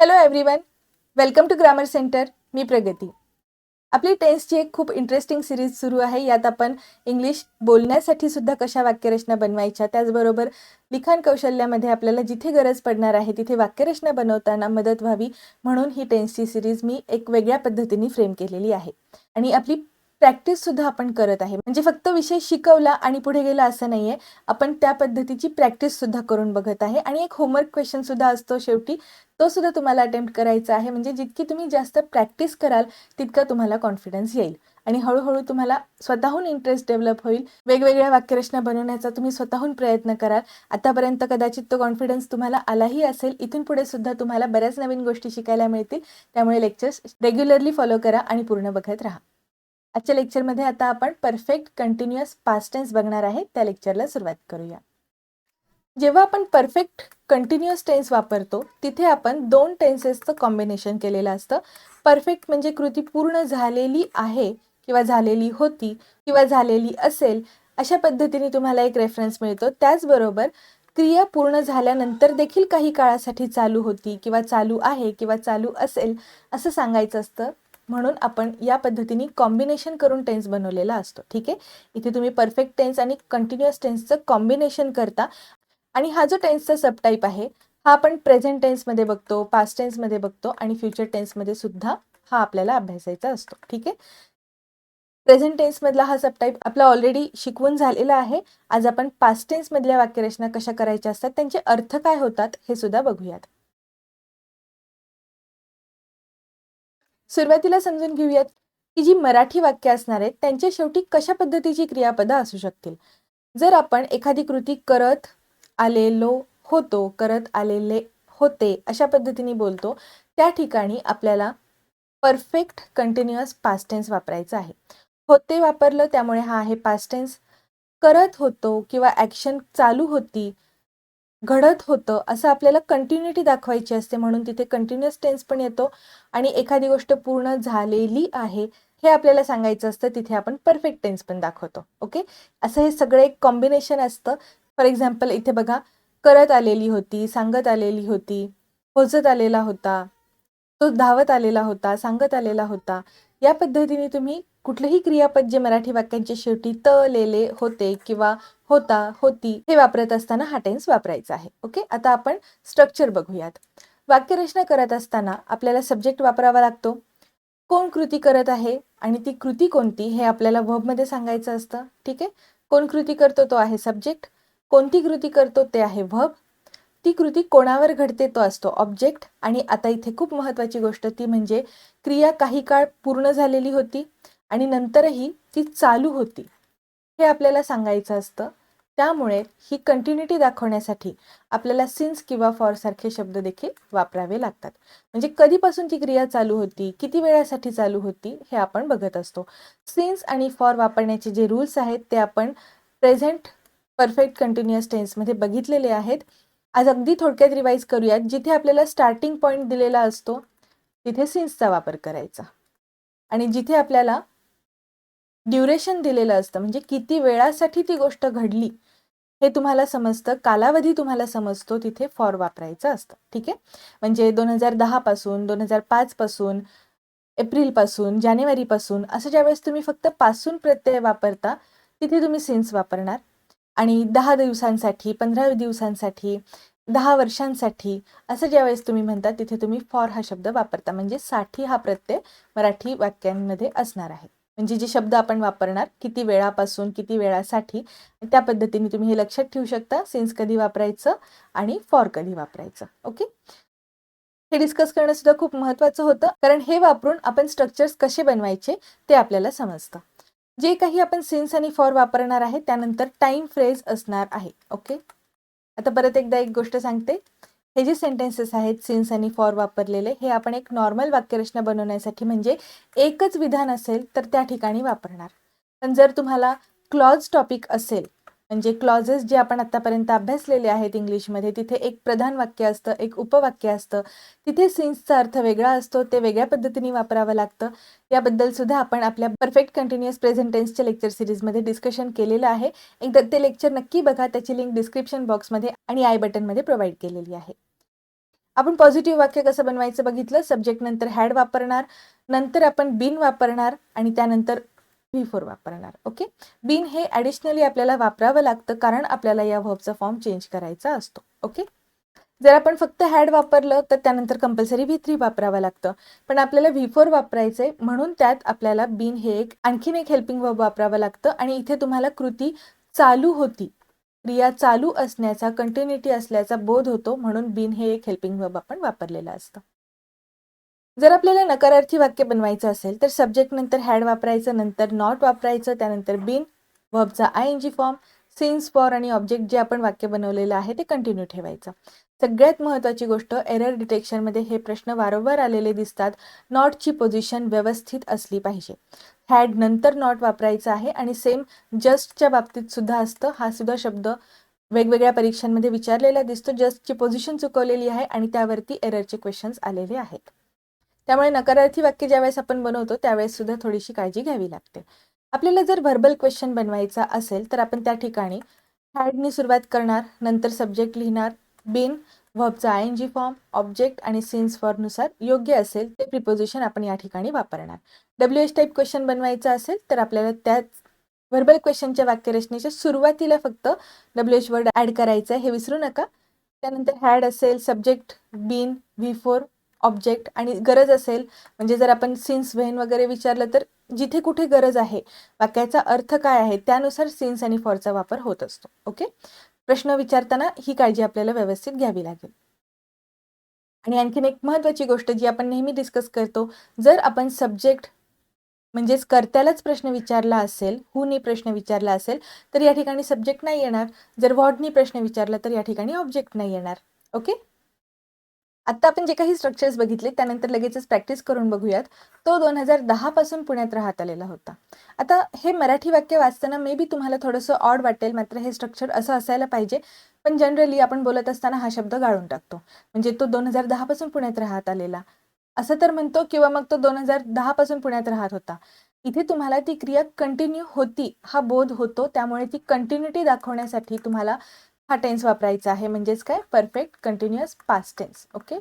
Hello everyone welcome to grammar centre मी प्रगती. आपली टेन्सची एक खूप इंटरेस्टिंग सिरीज सुरू आहे. यात आपण इंग्लिश बोलण्यासाठी सुद्धा कशा वाक्यरचना बनवायच्या त्याचबरोबर लिखाण कौशल्यामध्ये आपल्याला जिथे गरज पडणार आहे तिथे वाक्यरचना बनवताना मदत व्हावी म्हणून ही टेन्सची सिरीज मी एक वेगळ्या पद्धतीने फ्रेम केलेली आहे. आणि आपली प्रॅक्टिस सुद्धा आपण करत आहे. म्हणजे फक्त विषय शिकवला आणि पुढे गेला असं नाहीये. आपण त्या पद्धतीची प्रॅक्टिस सुद्धा करून बघत आहे. आणि एक होमवर्क क्वेश्चन सुद्धा असतो शेवटी. तो सुद्धा तुम्हाला अटेम्प्ट करायचा आहे. म्हणजे जितकी तुम्ही जास्त प्रॅक्टिस कराल तितका तुम्हाला कॉन्फिडन्स येईल. आणि हळूहळू तुम्हाला स्वतःहून इंटरेस्ट डेव्हलप होईल. वेगवेगळ्या वाक्यरचना बनवण्याचा तुम्ही स्वतःहून प्रयत्न कराल. आतापर्यंत कदाचित तो कॉन्फिडन्स तुम्हाला आलाही असेल. इथून पुढे सुद्धा तुम्हाला बऱ्याच नवीन गोष्टी शिकायला मिळतील. त्यामुळे लेक्चर्स रेग्युलरली फॉलो करा आणि पूर्ण बघत राहा. आजच्या लेक्चरमध्ये आता आपण परफेक्ट कंटिन्युअस पास्ट टेन्स बघणार आहे. त्या लेक्चरला सुरुवात करूया. जेव्हा आपण परफेक्ट कंटिन्युअस टेन्स वापरतो तिथे आपण दोन टेन्सेसचं कॉम्बिनेशन केलेलं असतं. परफेक्ट म्हणजे कृती पूर्ण झालेली आहे किंवा झालेली होती किंवा झालेली असेल अशा पद्धतीने तुम्हाला एक रेफरन्स मिळतो. त्याचबरोबर क्रिया पूर्ण झाल्यानंतर देखील काही काळासाठी चालू होती किंवा चालू आहे किंवा चालू असेल असं सांगायचं असतं. म्हणून आपण या पद्धतीने कॉम्बिनेशन करून टेन्स बनवलेला असतो. ठीक आहे? इथे तुम्ही परफेक्ट टेन्स आणि कंटिन्युअस टेन्सचं कॉम्बिनेशन करता. आणि हा जो टेन्सचा सबटाईप आहे हा आपण प्रेझेंट टेन्समध्ये बघतो पास्ट टेन्समध्ये बघतो आणि फ्युचर टेन्समध्ये सुद्धा हा आपल्याला अभ्यासायचा असतो. ठीक आहे? प्रेझेंट टेन्समधला हा सबटाईप आपला ऑलरेडी शिकवून झालेला आहे. आज आपण पास्ट टेन्समधल्या वाक्यरचना कशा करायच्या असतात त्यांचे अर्थ काय होतात हे सुद्धा बघूयात. सुरुवातीला समजून घेऊयात की जी मराठी वाक्य असणार आहेत त्यांच्या शेवटी कशा पद्धतीची क्रियापदं असू शकतील? जर आपण एखादी कृती करत आलेलो होतो करत आलेले होते अशा पद्धतीने बोलतो त्या ठिकाणी आपल्याला परफेक्ट कंटिन्युअस पास्ट टेन्स वापरायचं आहे. होते वापरलं त्यामुळे हा आहे पास्ट टेन्स करत होतो किंवा ॲक्शन चालू होती घडत होतं असं आपल्याला कंटिन्युटी दाखवायची असते. म्हणून तिथे कंटिन्युअस टेन्स पण येतो. आणि एखादी गोष्ट पूर्ण झालेली आहे हे आपल्याला सांगायचं असतं. तिथे आपण परफेक्ट टेन्स पण दाखवतो. ओके असं हे सगळं एक कॉम्बिनेशन असतं. फॉर एक्झाम्पल इथे बघा करत आलेली होती सांगत आलेली होती पोचत आलेला होता तो धावत आलेला होता सांगत आलेला होता. या पद्धतीने तुम्ही कुठलंही क्रियापद जे मराठी वाक्यांच्या शेवटी त लेले होते किंवा होता होती हे वापरत असताना हा टेन्स वापरायचा आहे. ओके? आता आपण स्ट्रक्चर बघूयात. वाक्यरचना करत असताना आपल्याला सब्जेक्ट वापरावा लागतो. कोण कृती करत आहे आणि ती कृती कोणती हे आपल्याला वर्बमध्ये सांगायचं असतं. ठीक आहे? कोण कृती करतो तो आहे सब्जेक्ट कोणती कृती करतो ते आहे व्हब ती कृती कोणावर घडते तो असतो ऑब्जेक्ट आणि आता इथे खूप महत्त्वाची गोष्ट ती म्हणजे क्रिया काही काळ पूर्ण झालेली होती. आणि नंतरही ती चालू होती. हे आपल्याला सांगायचं असतं. त्यामुळे ही कंटिन्युटी दाखवण्यासाठी आपल्याला सिन्स किंवा फॉर सारखे शब्द देखील वापरावे लागतात. म्हणजे कधीपासून ती क्रिया चालू होती किती वेळासाठी चालू होती हे आपण बघत असतो. सिन्स आणि फॉर वापरण्याचे जे रूल्स आहेत ते आपण प्रेझेंट परफेक्ट कंटिन्युअस टेन्समध्ये बघितलेले आहेत. आज अगदी थोडक्यात रिवाईज करूयात. जिथे आपल्याला स्टार्टिंग पॉईंट दिलेला असतो तिथे सिन्सचा वापर करायचा. आणि जिथे आपल्याला ड्युरेशन दिलेलं असतं. म्हणजे किती वेळासाठी ती गोष्ट घडली हे तुम्हाला समजतं. कालावधी तुम्हाला समजतो. तिथे फॉर वापरायचं असतं. ठीक आहे? म्हणजे दोन हजार दहापासून दोन हजार पाचपासून एप्रिलपासून जानेवारीपासून असं ज्यावेळेस तुम्ही फक्त पासून प्रत्यय वापरता तिथे तुम्ही सिन्स वापरणार. आणि दहा दिवसांसाठी पंधरा दिवसांसाठी दहा वर्षांसाठी असं ज्यावेळेस तुम्ही म्हणता तिथे तुम्ही फॉर हा शब्द वापरता. म्हणजे साठी हा प्रत्यय मराठी वाक्यांमध्ये असणार आहे. म्हणजे जे शब्द आपण वापरणार किती वेळापासून किती वेळासाठी त्या पद्धतीने तुम्ही हे लक्षात ठेवू शकता. सिन्स कधी वापरायचं आणि फॉर कधी वापरायचं. ओके हे डिस्कस करणं सुद्धा खूप महत्त्वाचं होतं. कारण हे वापरून आपण स्ट्रक्चर्स कसे बनवायचे ते आपल्याला समजतं. जे काही आपण सिन्स आणि फॉर वापरणार आहे त्यानंतर टाइम फ्रेज असणार आहे. ओके आता परत एकदा एक गोष्ट सांगते. हे जे सेंटेन्सेस आहेत सिन्स आणि फॉर वापरलेले हे आपण एक नॉर्मल वाक्यरचना बनवण्यासाठी म्हणजे एकच विधान असेल तर त्या ठिकाणी वापरणार. पण जर तुम्हाला क्लॉज टॉपिक असेल म्हणजे क्लॉजेस जे आपण आत्तापर्यंत अभ्यासलेले आहेत इंग्लिशमध्ये तिथे एक प्रधान वाक्य असतं एक उपवाक्य असतं. तिथे सिन्सचा अर्थ वेगळा असतो ते वेगळ्या पद्धतीने वापरावं लागतं. याबद्दल सुद्धा आपण आपल्या परफेक्ट कंटिन्युअस प्रेझेंट टेन्सच्या लेक्चर सिरीजमध्ये डिस्कशन केलेलं आहे. एकदा ते लेक्चर नक्की बघा त्याची लिंक डिस्क्रिप्शन बॉक्समध्ये आणि आय बटनमध्ये प्रोव्हाइड केलेली आहे. आपण पॉझिटिव्ह वाक्य कसं बनवायचं बघितलं? सब्जेक्ट नंतर हॅड वापरणार नंतर आपण बिन वापरणार आणि त्यानंतर व्ही फोर वापरणार ओके बिन हे ॲडिशनली आपल्याला वापरावं लागतं कारण आपल्याला या व्हर्बचा फॉर्म चेंज करायचा असतो ओके जर आपण फक्त हॅड वापरलं तर त्यानंतर कंपल्सरी व्ही थ्री वापरावं लागतं. पण आपल्याला व्ही फोर वापरायचं आहे म्हणून त्यात आपल्याला बिन हे एक आणखीन एक हेल्पिंग वर्ब वापरावं लागतं आणि इथे तुम्हाला कृती चालू होती. क्रिया चालू असण्याचा कंटिन्युटी असल्याचा बोध होतो म्हणून बिन हे एक हेल्पिंग वर्ब आपण वापरलेलं असतं. जर आपल्याला नकारार्थी वाक्य बनवायचं असेल तर सब्जेक्ट नंतर हॅड वापरायचं नंतर नॉट वापरायचं त्यानंतर been वर्बचा I N G form since for आणि ऑब्जेक्ट जे आपण वाक्य बनवलेलं आहे ते कंटिन्यू ठेवायचं. सगळ्यात महत्त्वाची गोष्ट एरर डिटेक्शनमध्ये हे प्रश्न वारंवार आलेले दिसतात. नॉटची पोझिशन व्यवस्थित असली पाहिजे. हॅड नंतर नॉट वापरायचं आहे आणि सेम जस्टच्या बाबतीत सुद्धा असतं. हा सुद्धा शब्द वेगवेगळ्या परीक्षांमध्ये विचारलेला दिसतो. जस्टची पोझिशन चुकवलेली आहे आणि त्यावरती एररचे क्वेश्चन्स आलेले आहेत. त्यामुळे नकारार्थी वाक्य ज्यावेळेस आपण बनवतो त्यावेळेस सुद्धा थोडीशी काळजी घ्यावी लागते. आपल्याला जर व्हर्बल क्वेश्चन बनवायचा असेल तर आपण त्या ठिकाणी हॅडनी सुरुवात करणार नंतर सब्जेक्ट लिहिणार been व्हबचा I N G form object आणि सिन्स फॉरनुसार योग्य असेल ते प्रिपोजिशन आपण या ठिकाणी वापरणार. डब्ल्यू एच टाईप क्वेश्चन बनवायचा असेल तर आपल्याला त्याच व्हर्बल क्वेश्चनच्या वाक्यरचनेच्या सुरुवातीला फक्त डब्ल्यू एच वर्ड ॲड करायचं आहे हे विसरू नका. त्यानंतर हॅड असेल subject been V four object आणि गरज असेल म्हणजे जर आपण सिन्स व्हेन वगैरे विचारलं तर जिथे कुठे गरज आहे वाक्याचा अर्थ काय आहे त्यानुसार सिन्स आणि फॉरचा वापर होत असतो. ओके प्रश्न विचारताना ही काळजी आपल्याला व्यवस्थित घ्यावी लागेल. आणि आणखीन एक महत्त्वाची गोष्ट जी आपण नेहमी डिस्कस करतो जर आपण सब्जेक्ट म्हणजेच कर्त्यालाच प्रश्न विचारला असेल हुनी प्रश्न विचारला असेल तर या ठिकाणी सब्जेक्ट नाही येणार. जर वॉर्डनी प्रश्न विचारला तर या ठिकाणी ऑब्जेक्ट नाही येणार. ओके आत्ता आपण जे काही स्ट्रक्चर्स बघितले त्यानंतर लगेचच प्रॅक्टिस करून बघूयात. तो दोन हजार दहापासून पुण्यात राहत आलेला होता. आता हे मराठी वाक्य वाचताना मे बी तुम्हाला थोडंसं ऑड वाटेल मात्र हे स्ट्रक्चर असं असायला पाहिजे. पण जनरली आपण बोलत असताना हा शब्द गाळून टाकतो. म्हणजे तो दोन हजार दहापासून पुण्यात राहत आलेला. असं तर म्हणतो किंवा मग तो दोन हजार दहापासून पुण्यात राहत होता. इथे तुम्हाला ती क्रिया कंटिन्यू होती हा बोध होतो. त्यामुळे ती कंटिन्युटी दाखवण्यासाठी तुम्हाला हा टेन्स वापरायचा आहे. म्हणजेच काय? Perfect continuous past tense okay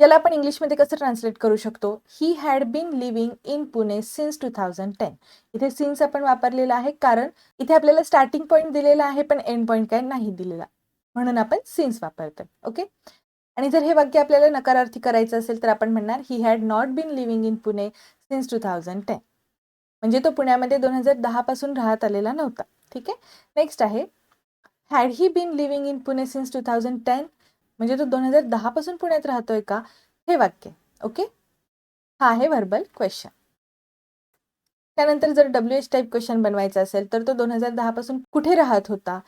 याला आपण इंग्लिशमध्ये कसं ट्रान्सलेट करू शकतो? He had been living in Pune since two thousand ten इथे सिन्स आपण वापरलेला आहे कारण इथे आपल्याला स्टार्टिंग पॉईंट दिलेला आहे पण एंड पॉईंट काय? नाही दिलेला. म्हणून आपण सिन्स वापरतोय. ओके आणि जर हे वाक्य आपल्याला नकारार्थी करायचं असेल तर आपण म्हणणार he had not been living in Pune since two thousand ten म्हणजे तो पुण्यामध्ये दोन हजार दहापासून राहत आलेला नव्हता. ठीक आहे? नेक्स्ट आहे had he been living in Pune since two thousand ten म्हणजे तो दोन हजार दहापासून पुण्यात राहतोय का? हे वाक्य ओके हा आहे व्हर्बल क्वेश्चन त्यानंतर जर डब्ल्यू एच टाईप क्वेश्चन बनवायचा असेल तर तो दोन हजार दहापासून कुठे राहत होता?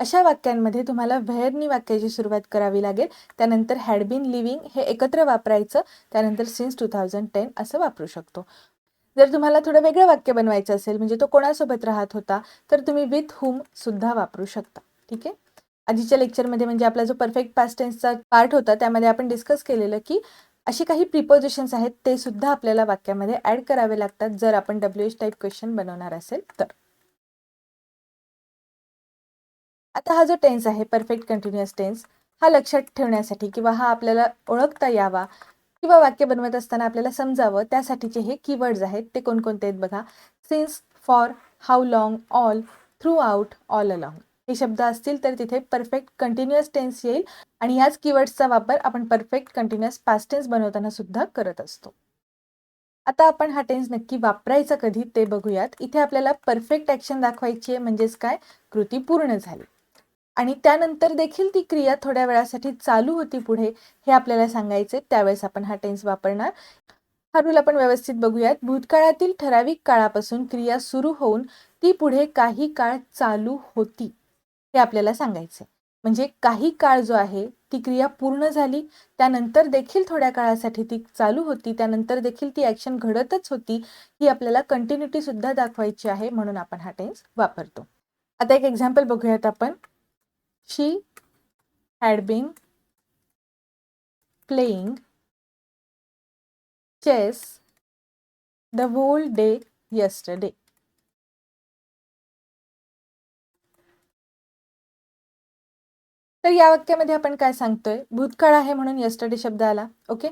अशा वाक्यांमध्ये तुम्हाला व्हेअरनी वाक्याची सुरुवात करावी लागेल. त्यानंतर हॅड बीन लिव्हिंग हे एकत्र वापरायचं. त्यानंतर सिन्स टू थाउजंड टेन असं वापरू शकतो. जर तुम्हाला थोडं वेगळं वाक्य बनवायचं असेल म्हणजे तो कोणासोबत राहत होता तर तुम्ही विथ हुम सुद्धा वापरू शकता. ठीक आहे? आधीच्या लेक्चरमध्ये म्हणजे आपला जो परफेक्ट पास्ट टेन्सचा पार्ट होता त्यामध्ये आपण डिस्कस केलेलं की असे काही प्रिपोजिशन्स आहेत ते सुद्धा आपल्याला वाक्यामध्ये ऍड करावे लागतात जर आपण डब्ल्यू एच टाईप क्वेश्चन बनवणार असेल तर. आता हा जो टेन्स आहे परफेक्ट कंटिन्युअस टेन्स हा लक्षात ठेवण्यासाठी किंवा हा आपल्याला ओळखता यावा किंवा वाक्य बनवत असताना आपल्याला समजावं त्यासाठीचे हे कीवर्ड्स आहेत ते कोणकोणते आहेत बघा. Since for how long all throughout all along हे शब्द असतील तर तिथे परफेक्ट कंटिन्युअस टेन्स येईल. आणि याच कीवर्ड्सचा वापर आपण परफेक्ट कंटिन्युअस पास्ट टेन्स बनवताना सुद्धा करत असतो. आता आपण हा टेन्स नक्की वापरायचा कधी ते बघूयात. इथे आपल्याला परफेक्ट ॲक्शन दाखवायची आहे म्हणजेच काय? कृती पूर्ण झाली. आणि त्यानंतर देखील ती क्रिया थोड्या वेळासाठी चालू होती पुढे हे आपल्याला सांगायचे त्यावेळेस आपण हा टेन्स वापरणार. हा रूल आपण व्यवस्थित बघूयात. भूतकाळातील ठराविक काळापासून क्रिया सुरू होऊन ती पुढे काही काळ चालू होती. हे आपल्याला सांगायचं. म्हणजे काही काळ जो आहे ती क्रिया पूर्ण झाली त्यानंतर देखील थोड्या काळासाठी ती चालू होती त्यानंतर देखील ती ॲक्शन घडतच होती ही आपल्याला कंटिन्युटी सुद्धा दाखवायची आहे म्हणून आपण हा टेन्स वापरतो. आता एक एक्झाम्पल बघूयात आपण. She had been playing chess the whole day yesterday तर या वाक्यामध्ये आपण काय सांगतोय? भूतकाळ आहे म्हणून यस्टरडे शब्द आला. ओके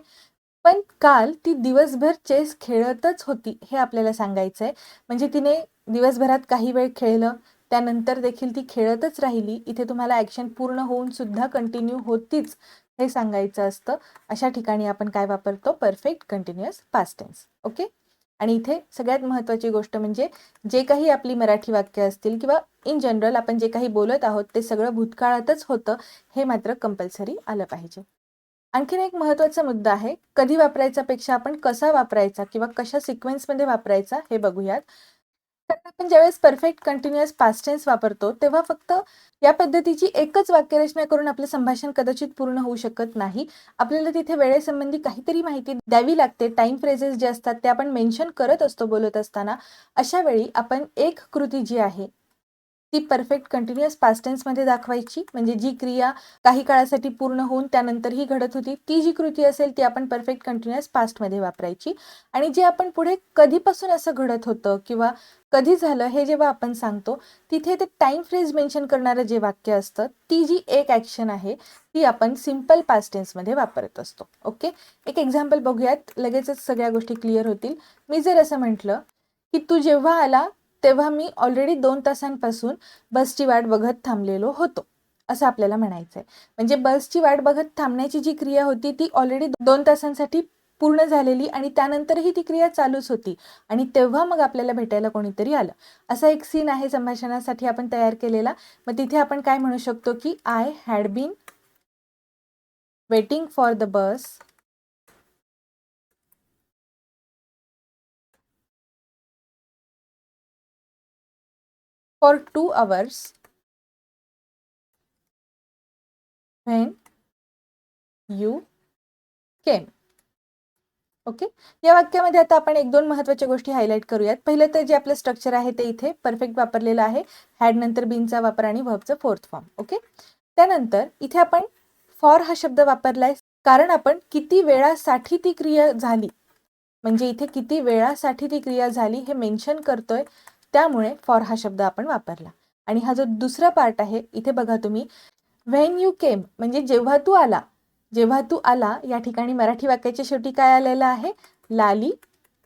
पण काल ती दिवसभर चेस खेळतच होती हे आपल्याला सांगायचं आहे म्हणजे तिने दिवसभरात काही वेळ खेळलं त्यानंतर देखील ती खेळतच राहिली. इथे तुम्हाला ॲक्शन पूर्ण होऊन सुद्धा कंटिन्यू होतीच हे सांगायचं असतं. अशा ठिकाणी आपण काय वापरतो? Perfect continuous past tense okay आणि इथे सगळ्यात महत्त्वाची गोष्ट म्हणजे जे काही आपली मराठी वाक्य असतील किंवा इन जनरल आपण जे काही बोलत आहोत ते सगळं भूतकाळातच होतं हे मात्र कंपल्सरी आलं पाहिजे. आणखीन एक महत्त्वाचा मुद्दा आहे कधी वापरायचा पेक्षा आपण कसा वापरायचा किंवा कशा सिक्वेन्समध्ये वापरायचा हे बघूयात. आपण ज्यावेळेस परफेक्ट कंटिन्युअस पास्ट टेन्स वापरतो तेव्हा फक्त या पद्धतीची एकच वाक्यरचना करून आपलं संभाषण कदाचित पूर्ण होऊ शकत नाही. आपल्याला तिथे वेळेसंबंधी काहीतरी माहिती द्यावी लागते. टाइम फ्रेजेस जे असतात ते आपण मेन्शन करत असतो बोलत असताना अशा वेळी आपण एक कृती जी आहे ती परफेक्ट कंटिन्युअस पास्टेन्समध्ये दाखवायची. म्हणजे जी क्रिया काही काळासाठी पूर्ण होऊन त्यानंतरही घडत होती ती जी कृती असेल ती आपण परफेक्ट कंटिन्युअस पास्टमध्ये वापरायची. आणि जे आपण पुढे कधीपासून असं घडत होतं किंवा कधी झालं हे जेव्हा आपण सांगतो तिथे ते टाइम फ्रेज मेन्शन करणारं जे वाक्य असतं ती जी एक ॲक्शन आहे ती आपण सिंपल पास्टेन्समध्ये वापरत असतो. ओके एक एक्झाम्पल बघूयात. लगेचच सगळ्या गोष्टी क्लिअर होतील. मी जर असं म्हटलं की तू जेव्हा आला तेव्हा मी ऑलरेडी दोन तासांपासून बसची वाट बघत थांबलेलो होतो असं आपल्याला म्हणायचं आहे म्हणजे बसची वाट बघत थांबण्याची जी क्रिया होती ती ऑलरेडी दोन तासांसाठी पूर्ण झालेली आणि त्यानंतरही ती क्रिया चालूच होती आणि तेव्हा मग आपल्याला भेटायला कोणीतरी आलं. असा एक सीन आहे संभाषणासाठी आपण तयार केलेला. मग तिथे आपण काय म्हणू शकतो की I had been waiting for the bus for 2 hours. When you came. Okay या वाक्यामध्ये आता आपण एक दोन महत्त्वाच्या गोष्टी हायलाईट करूयात. पहिलं तर जे आपलं स्ट्रक्चर आहे ते इथे परफेक्ट वापरलेलं आहे. हॅड नंतर बीनचा वापर आणि व्हबचा फोर्थ फॉर्म ओके त्यानंतर इथे आपण फॉर हा शब्द वापरलाय. कारण आपण किती वेळासाठी ती क्रिया झाली म्हणजे इथे किती वेळासाठी ती क्रिया झाली हे मेन्शन करतोय. त्यामुळे फॉर हा शब्द आपण वापरला. आणि हा जो दुसरा पार्ट आहे इथे बघा तुम्ही व्हेन यू केम म्हणजे जेव्हा तू आला जेव्हा तू आला या ठिकाणी मराठी वाक्याच्या शेवटी काय आलेलं आहे? लाली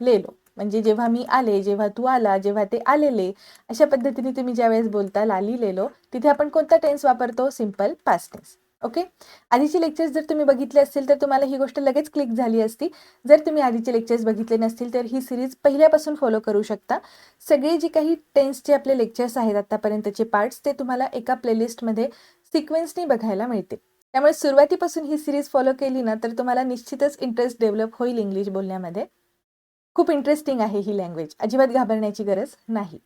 लेलो. म्हणजे जेव्हा मी आले जेव्हा तू आला जेव्हा ते आलेले अशा पद्धतीने तुम्ही ज्यावेळेस बोलता लाली लेलो तिथे आपण कोणता टेन्स वापरतो? सिंपल पास्ट टेन्स ओके आधीचे लेक्चर्स जर तुम्ही बघितले असतील तर तुम्हाला ही गोष्ट लगेच क्लिक झाली असती. जर तुम्ही आधीचे लेक्चर्स बघितले नसतील तर ही सिरीज पहिल्यापासून फॉलो करू शकता. सगळे जे काही टेन्सचे आपले लेक्चर्स आहेत आतापर्यंतचे पार्ट्स ते तुम्हाला एका प्लेलिस्टमध्ये सिक्वेन्सनी बघायला मिळते त्यामुळे सुरुवातीपासून ही सिरीज फॉलो केली ना तर तुम्हाला निश्चितच इंटरेस्ट डेव्हलप होईल इंग्लिश बोलण्यामध्ये. खूप इंटरेस्टिंग आहे ही लँग्वेज अजिबात घाबरण्याची गरज नाही.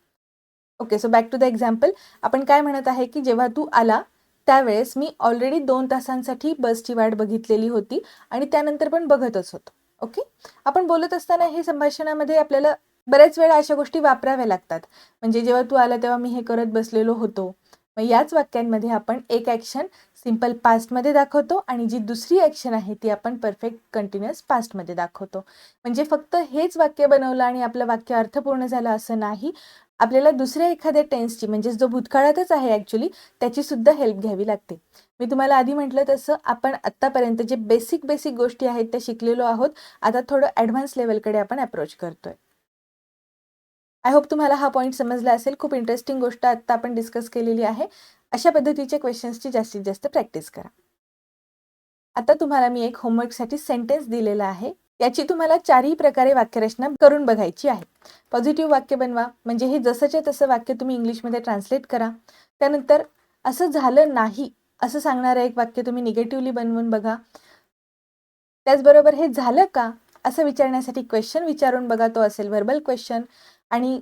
Okay so back to the example आपण काय म्हणत आहे की जेव्हा तू आला त्यावेळेस मी ऑलरेडी दोन तासांसाठी बसची वाट बघितलेली होती आणि त्यानंतर पण बघतच होतो. ओके आपण बोलत असताना हे संभाषणामध्ये आपल्याला बऱ्याच वेळा अशा गोष्टी वापराव्या लागतात. म्हणजे जेव्हा तू आला तेव्हा मी हे करत बसलेलो होतो. मग याच वाक्यांमध्ये आपण एक ॲक्शन सिंपल पास्टमध्ये दाखवतो आणि जी दुसरी ॲक्शन आहे ती आपण परफेक्ट कंटिन्युअस पास्टमध्ये दाखवतो. म्हणजे फक्त हेच वाक्य बनवलं आणि आपलं वाक्य अर्थपूर्ण झालं असं नाही. आपल्याला दुसऱ्या एखाद्या टेन्सची म्हणजे जो भूतकाळातच आहे ॲक्च्युली त्याचीसुद्धा हेल्प घ्यावी लागते. मी तुम्हाला आधी म्हटलं तसं आपण आत्तापर्यंत जे बेसिक बेसिक गोष्टी आहेत त्या शिकलेलो आहोत आता थोडं ॲडव्हान्स लेवलकडे आपण अप्रोच करतोय. आय होप तुम्हाला हा पॉईंट समजला असेल. खूप इंटरेस्टिंग गोष्ट आत्ता आपण डिस्कस केलेली आहे. अशा पद्धतीचे क्वेश्चन्सची जास्तीत जास्त प्रॅक्टिस करा. आता तुम्हाला मी एक होमवर्कसाठी सेंटेन्स दिलेला आहे. याची तुम्हाला चारही प्रकारे वाक्यरचना करून बघायची आहे. पॉझिटिव्ह वाक्य बनवा. म्हणजे हे जसंच्या तसं वाक्य तुम्ही इंग्लिशमध्ये ट्रान्सलेट करा. त्यानंतर असं झालं नाही असं सांगणारं एक वाक्य तुम्ही निगेटिव्हली बनवून बघा. त्याचबरोबर हे झालं का? असं विचारण्यासाठी क्वेश्चन विचारून बघा. तो असेल व्हर्बल क्वेश्चन आणि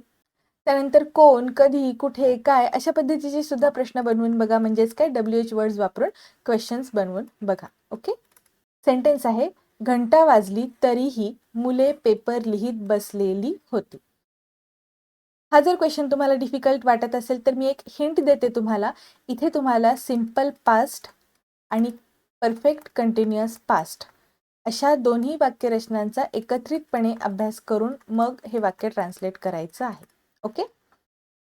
त्यानंतर कोण कधी कुठे काय अशा पद्धतीचे सुद्धा प्रश्न बनवून बघा. म्हणजेच काय? डब्ल्यू एच वर्ड्स वापरून क्वेश्चन्स बनवून बघा. ओके सेंटेन्स आहे घंटा वाजली तरीही मुले पेपर लिहित बसलेली होती. हा जर क्वेश्चन तुम्हाला डिफिकल्ट वाटत असेल तर मी एक हिंट देते तुम्हाला. इथे तुम्हाला सिंपल पास्ट आणि परफेक्ट कंटिन्युअस पास्ट अशा दोन्ही वाक्यरचनांचा एकत्रितपणे अभ्यास करून मग हे वाक्य ट्रान्सलेट करायचं आहे. ओके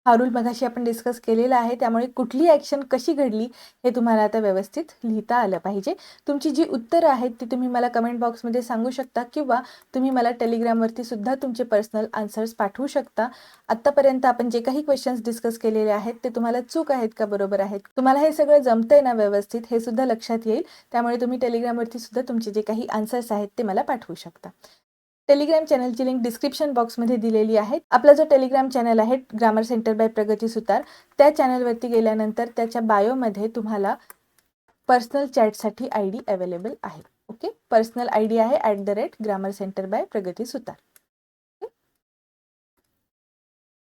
हा रूल मगाशी आपण डिस्कस केलेला आहे. त्यामुळे कुठली ॲक्शन कशी घडली हे तुम्हाला आता व्यवस्थित लिहिता आलं पाहिजे. तुमची जी उत्तरं आहेत ती तुम्ही मला कमेंट बॉक्समध्ये सांगू शकता किंवा तुम्ही मला टेलिग्रामवरती सुद्धा तुमचे पर्सनल आन्सर्स पाठवू शकता. आत्तापर्यंत आपण जे काही क्वेश्चन्स डिस्कस केलेले आहेत ते तुम्हाला चूक आहेत का बरोबर आहेत? तुम्हाला हे सगळं जमतंय ना व्यवस्थित? हे सुद्धा लक्षात येईल. त्यामुळे तुम्ही टेलिग्रामवरती सुद्धा तुमचे जे काही आन्सर्स आहेत ते मला पाठवू शकता. टेलिग्राम चॅनलची लिंक डिस्क्रिप्शन बॉक्समध्ये दिलेली आहे. आपला जो टेलिग्राम चॅनल आहे grammar centre by Pragati Sutar त्या चॅनलवरती गेल्यानंतर त्याच्या बायोमध्ये तुम्हाला पर्सनल चॅटसाठी आय डी अवेलेबल आहे. ओके? पर्सनल आय डी आहे at the rate grammar centre by Pragati Sutar.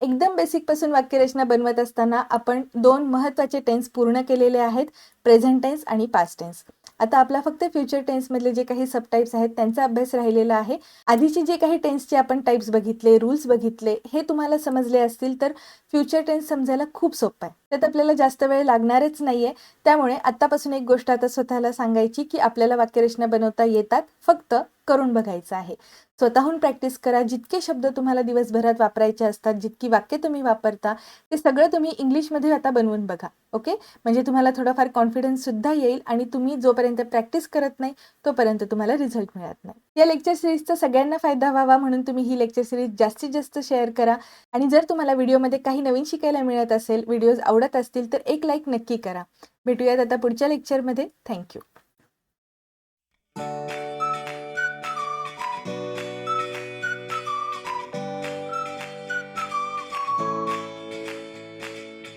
एकदम बेसिकपासून वाक्यरचना बनवत असताना आपण दोन महत्त्वाचे टेन्स पूर्ण केलेले आहेत प्रेझेंट टेन्स आणि पास्ट टेन्स आता आपला फक्त फ्युचर टेन्समधले जे काही सब टाईप्स आहेत त्यांचा अभ्यास राहिलेला आहे. आधीचे जे काही टेन्सचे आपण टाईप्स बघितले रूल्स बघितले हे तुम्हाला समजले असतील तर फ्युचर टेन्स समजायला खूप सोपं आहे. त्यात आपल्याला जास्त वेळ लागणारच नाहीये. त्यामुळे आत्तापासून एक गोष्ट आता स्वतःला सांगायची की आपल्याला वाक्यरचना बनवता येतात फक्त करून बघायचं आहे. स्वतःहून प्रॅक्टिस करा. जितके शब्द तुम्हाला दिवसभरात वापरायचे असतात जितकी वाक्य तुम्ही वापरता ते सगळं तुम्ही इंग्लिशमध्ये आता बनवून बघा ओके? म्हणजे तुम्हाला थोडाफार कॉन्फिडन्स सुद्धा येईल आणि तुम्ही जोपर्यंत प्रॅक्टिस करत नाही तोपर्यंत तुम्हाला रिझल्ट मिळत नाही. या लेक्चर सिरीजचा सगळ्यांना फायदा व्हावा म्हणून तुम्ही ही लेक्चर सिरीज जास्तीत जास्त शेअर करा. आणि जर तुम्हाला व्हिडिओमध्ये काही नवीन शिकायला मिळत असेल व्हिडिओज आवडत असतील तर एक लाईक नक्की करा. भेटूयात आता पुढच्या लेक्चरमध्ये थँक्यू